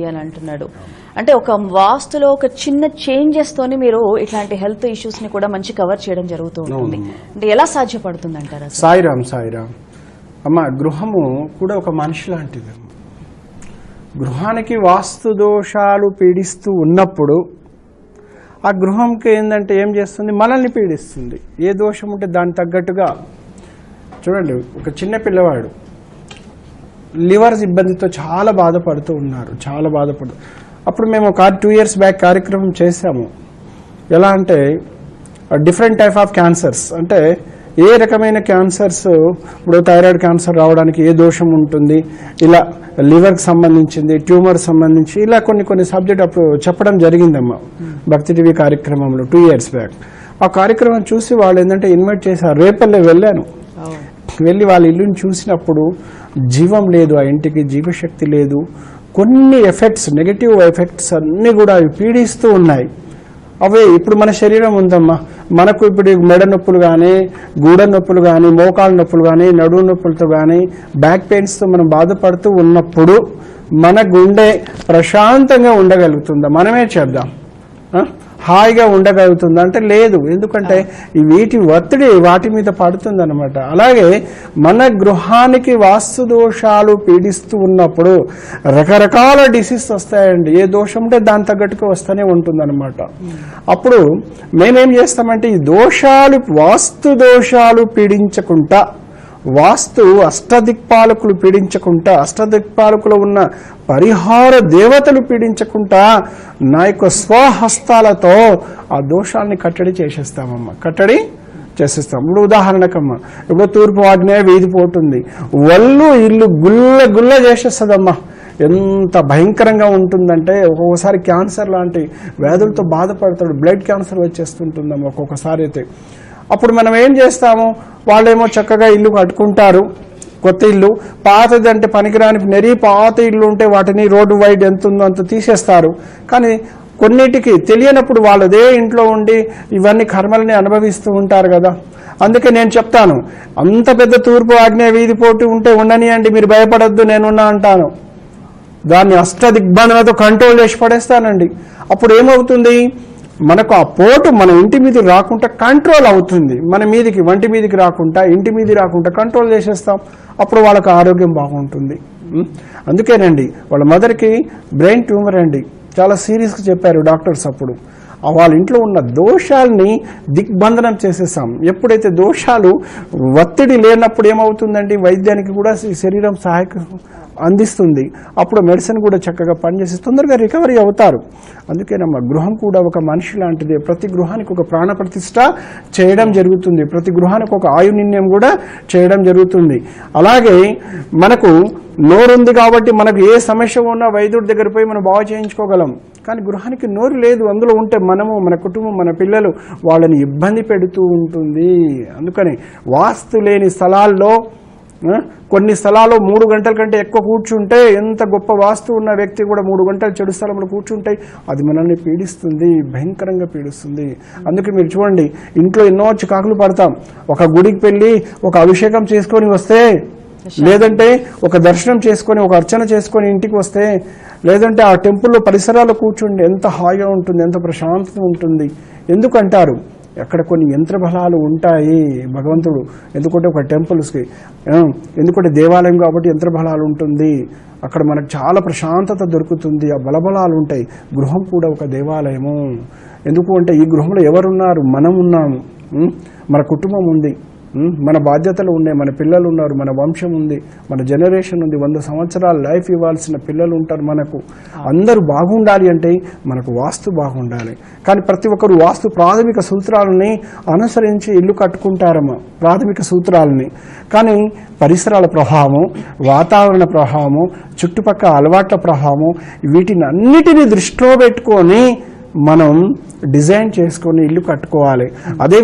అని అంటున్నాడు. అంటే ఒక వాస్తులో ఒక చిన్న చేంజెస్ తోని మీరు ఇట్లాంటి హెల్త్ ఇష్యూస్ని కూడా మంచి కవర్ చేయడం జరుగుతూ ఉంటుంది. అంటే ఎలా సాధ్యపడుతుంది అంటారా సాయిరామ్ సాయిరామ్. అమ్మ గృహము కూడా ఒక మనిషి లాంటిది. గృహానికి వాస్తు దోషాలు పీడిస్తూ ఉన్నప్పుడు ఆ గృహంకి ఏంటంటే ఏం చేస్తుంది? మనల్ని పీడిస్తుంది. ఏ దోషం ఉంటే దానికి తగ్గట్టుగా. చూడండి ఒక చిన్న పిల్లవాడు. లివర్ ఇబ్బందితో చాలా బాధపడుతూ ఉన్నారు చాలా బాధపడు. అప్పుడు మేము ఒక టూ ఇయర్స్ బ్యాక్ కార్యక్రమం చేశాము. ఎలా అంటే డిఫరెంట్ టైప్ ఆఫ్ క్యాన్సర్స్. అంటే ఏ రకమైన క్యాన్సర్స్ ఇప్పుడు థైరాయిడ్ క్యాన్సర్ రావడానికి ఏ దోషం ఉంటుంది ఇలా లివర్కి సంబంధించింది ట్యూమర్ సంబంధించి ఇలా కొన్ని కొన్ని సబ్జెక్ట్ అప్పుడు చెప్పడం జరిగిందమ్మా భక్తి టీవీ కార్యక్రమంలో టూ ఇయర్స్ బ్యాక్. ఆ కార్యక్రమం చూసి వాళ్ళు ఏంటంటే ఇన్వైట్ చేశారు రేపల్లే వెళ్ళాను. వెళ్ళి వాళ్ళ ఇల్లుని చూసినప్పుడు జీవం లేదు ఆ ఇంటికి జీవశక్తి లేదు. కొన్ని ఎఫెక్ట్స్ నెగటివ్ ఎఫెక్ట్స్ అన్నీ కూడా అవి పీడిస్తూ ఉన్నాయి. అవే ఇప్పుడు మన శరీరం ఉందమ్మా. మనకు ఇప్పుడు మెడ నొప్పులు కానీ గూడ నొప్పులు కానీ మోకాళ్ళ నొప్పులు కానీ నడువు నొప్పులతో కానీ బ్యాక్ పెయిన్స్తో మనం బాధపడుతూ ఉన్నప్పుడు మన గుండె ప్రశాంతంగా ఉండగలుగుతుందా? మనమే చెప్దాం హాయిగా ఉండగలుగుతుందా అంటే లేదు. ఎందుకంటే ఈ వీటి ఒత్తిడి వాటి మీద పడుతుందన్నమాట. అలాగే మన గృహానికి వాస్తు దోషాలు పీడిస్తూ ఉన్నప్పుడు రకరకాల డిసీజ్ వస్తాయండి. ఏ దోషం ఉంటే దాని తగ్గట్టుగా వస్తూనే ఉంటుందన్నమాట. అప్పుడు మేమేం చేస్తామంటే ఈ దోషాలు వాస్తు దోషాలు పీడించకుండా వాస్తు అష్టదిక్పాలకులు పీడించకుండా అష్టదిక్పాలకులు ఉన్న పరిహార దేవతలు పీడించకుండా నా యొక్క స్వహస్తాలతో ఆ దోషాల్ని కట్టడి చేసేస్తామమ్మా. కట్టడి చేసేస్తాం. ఇప్పుడు ఉదాహరణకమ్మ ఇప్పుడు తూర్పు వాడినే వీధి పోతుంది. వల్లు ఇల్లు గుల్ల గుల్ల చేసేస్తుందమ్మా. ఎంత భయంకరంగా ఉంటుందంటే ఒక్కొక్కసారి క్యాన్సర్ లాంటి వ్యాధులతో బాధపడతాడు. బ్లడ్ క్యాన్సర్ వచ్చేస్తుంటుందమ్మా ఒక్కొక్కసారి అయితే. అప్పుడు మనం ఏం చేస్తాము? వాళ్ళేమో చక్కగా ఇల్లు కట్టుకుంటారు. కొత్త ఇల్లు. పాతది అంటే పనికిరాని నెరీ పాత ఇల్లు ఉంటే వాటిని రోడ్డు వైడ్ ఎంత ఉందో అంత తీసేస్తారు. కానీ కొన్నిటికి తెలియనప్పుడు వాళ్ళదే ఇంట్లో ఉండి ఇవన్నీ కర్మల్ని అనుభవిస్తూ ఉంటారు కదా. అందుకే నేను చెప్తాను. అంత పెద్ద తూర్పు ఆగ్నేయ వీధి పోటీ ఉంటే ఉండనియండి మీరు భయపడద్దు నేనున్నా అంటాను. దాన్ని అష్ట దిగ్బంధనతో కంట్రోల్ చేసి పడేస్తానండి. అప్పుడు ఏమవుతుంది? మనకు ఆ పోటు మన ఇంటి మీద రాకుండా కంట్రోల్ అవుతుంది. మన మీదికి వంటి మీదికి రాకుండా ఇంటి మీది రాకుండా కంట్రోల్ చేసేస్తాం. అప్పుడు వాళ్ళకి ఆరోగ్యం బాగుంటుంది. అందుకేనండి వాళ్ళ మదర్కి బ్రెయిన్ ట్యూమర్ అండి. చాలా సీరియస్గా చెప్పారు డాక్టర్స్ అప్పుడు. వాళ్ళ ఇంట్లో ఉన్న దోషాల్ని దిగ్బంధనం చేసేసాం ఎప్పుడైతే దోషాలు ఒత్తిడి లేనప్పుడు ఏమవుతుందండి? వైద్యానికి కూడా శరీరం సహాయక అందిస్తుంది. అప్పుడు మెడిసిన్ కూడా చక్కగా పనిచేసి తొందరగా రికవరీ అవుతారు. అందుకేనమ్మా గృహం కూడా ఒక మనిషి లాంటిది. ప్రతి గృహానికి ఒక ప్రాణ ప్రతిష్ట చేయడం జరుగుతుంది. ప్రతి గృహానికి ఒక ఆయు నిర్ణయం కూడా చేయడం జరుగుతుంది. అలాగే మనకు నోరుంది కాబట్టి మనకు ఏ సమస్య ఉన్నా వైద్యుడి దగ్గర పోయి మనం బాగు చేయించుకోగలం. కానీ గృహానికి నోరు లేదు. అందులో ఉంటే మనము మన కుటుంబం మన పిల్లలు వాళ్ళని ఇబ్బంది పెడుతూ ఉంటుంది. అందుకని వాస్తు లేని స్థలాల్లో కొన్ని స్థలాల్లో మూడు గంటల కంటే ఎక్కువ కూర్చుంటే ఎంత గొప్ప వాస్తు ఉన్న వ్యక్తి కూడా మూడు గంటలు చెడు స్థలంలో కూర్చుంటే అది మనల్ని పీడిస్తుంది భయంకరంగా పీడిస్తుంది. అందుకే మీరు చూడండి ఇంట్లో ఎన్నో చికాకులు పడతాం. ఒక గుడికి వెళ్ళి ఒక అభిషేకం చేసుకొని వస్తే లేదంటే ఒక దర్శనం చేసుకొని ఒక అర్చన చేసుకొని ఇంటికి వస్తే లేదంటే ఆ టెంపుల్లో పరిసరాలు కూర్చుండి ఎంత హాయిగా ఉంటుంది ఎంత ప్రశాంతత ఉంటుంది. ఎందుకంటారు? అక్కడ కొన్ని యంత్ర బలాలు ఉంటాయి భగవంతుడు. ఎందుకంటే ఒక టెంపుల్స్కి ఎందుకంటే దేవాలయం కాబట్టి యంత్ర బలాలు ఉంటుంది. అక్కడ మనకు చాలా ప్రశాంతత దొరుకుతుంది. ఆ బలబలాలు ఉంటాయి. గృహం కూడా ఒక దేవాలయము. ఎందుకు అంటే ఈ గృహంలో ఎవరున్నారు? మనం ఉన్నాము. మన కుటుంబం ఉంది. మన బాధ్యతలు ఉన్నాయి మన పిల్లలు ఉన్నారు మన వంశం ఉంది మన జనరేషన్ ఉంది వంద సంవత్సరాల లైఫ్ ఇవ్వాల్సిన పిల్లలు ఉంటారు మనకు. అందరూ బాగుండాలి అంటే మనకు వాస్తు బాగుండాలి. కానీ ప్రతి ఒక్కరు వాస్తు ప్రాథమిక సూత్రాలని అనుసరించి ఇల్లు కట్టుకుంటారమ్మా ప్రాథమిక సూత్రాలని. కానీ పరిసరాల ప్రభావము వాతావరణ ప్రభావము చుట్టుపక్కల అలవాట్ల ప్రభావము వీటిని అన్నిటినీ దృష్టిలో పెట్టుకొని మనం డిజైన్ చేసుకొని ఇల్లు కట్టుకోవాలి. అదే